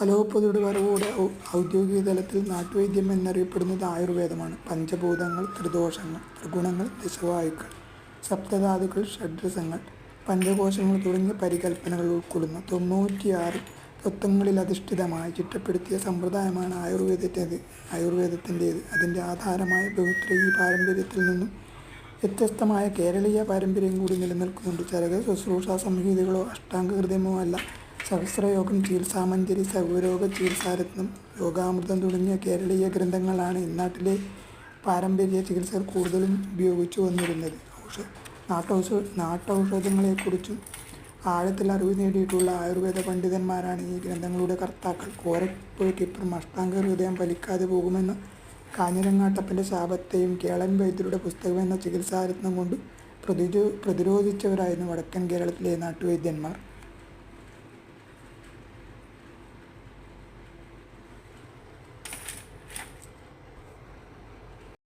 അലോപ്പതിയുടെ വരവോടെ ഔദ്യോഗിക തലത്തിൽ നാട്ടുവൈദ്യം എന്നറിയപ്പെടുന്നത് ആയുർവേദമാണ്. പഞ്ചഭൂതങ്ങൾ ത്രിദോഷങ്ങൾ ത്രിഗുണങ്ങൾ ദശവായുക്കൾ സപ്തധാതുക്കൾ ഷഡ്രസങ്ങൾ പഞ്ചകോശങ്ങൾ തുടങ്ങിയ പരികൽപ്പനകൾ ഉൾക്കൊള്ളുന്ന തൊണ്ണൂറ്റിയാറ് തത്വങ്ങളിൽ അധിഷ്ഠിതമായി ചിട്ടപ്പെടുത്തിയ സമ്പ്രദായമാണ് ആയുർവേദത്തിന്റേത് ആയുർവേദത്തിന്റേത്. അതിന്റെ ആധാരമായ ബഹുത്രയീ പാരമ്പര്യത്തിൽ നിന്നും വ്യത്യസ്തമായ കേരളീയ പാരമ്പര്യം കൂടി നിലനിൽക്കുന്നുണ്ട്. ചരക ശുശ്രൂഷ സംഹിതകളോ അഷ്ടാംഗകൃതമോ അല്ല. സഹസ്രയോഗം ചികിത്സാമഞ്ജരി സർവരോഗ ചികിത്സാരത്നം യോഗാമൃതം തുടങ്ങിയ കേരളീയ ഗ്രന്ഥങ്ങളാണ് ഇന്നാട്ടിലെ പാരമ്പര്യ ചികിത്സകർ കൂടുതലും ഉപയോഗിച്ചു വന്നിരുന്നത്. നാട്ടൗഷ നാട്ടൗഷധങ്ങളെക്കുറിച്ചും ആഴത്തിൽ അറിവ് നേടിയിട്ടുള്ള ആയുർവേദ പണ്ഡിതന്മാരാണ് ഈ ഗ്രന്ഥങ്ങളുടെ കർത്താക്കൾ. കോരപ്പോയ്ക്കിപ്പുറം അഷ്ടാംഗ ഹൃദയം ഫലിക്കാതെ പോകുമെന്ന കാഞ്ഞിരങ്ങാട്ടപ്പന്റെ ശാപത്തെയും കേളൻ വൈദ്യരുടെ പുസ്തകം എന്ന ചികിത്സാരത്നം കൊണ്ട് പ്രതിരോ പ്രതിരോധിച്ചവരായിരുന്നു വടക്കൻ കേരളത്തിലെ നാട്ടുവൈദ്യന്മാർ.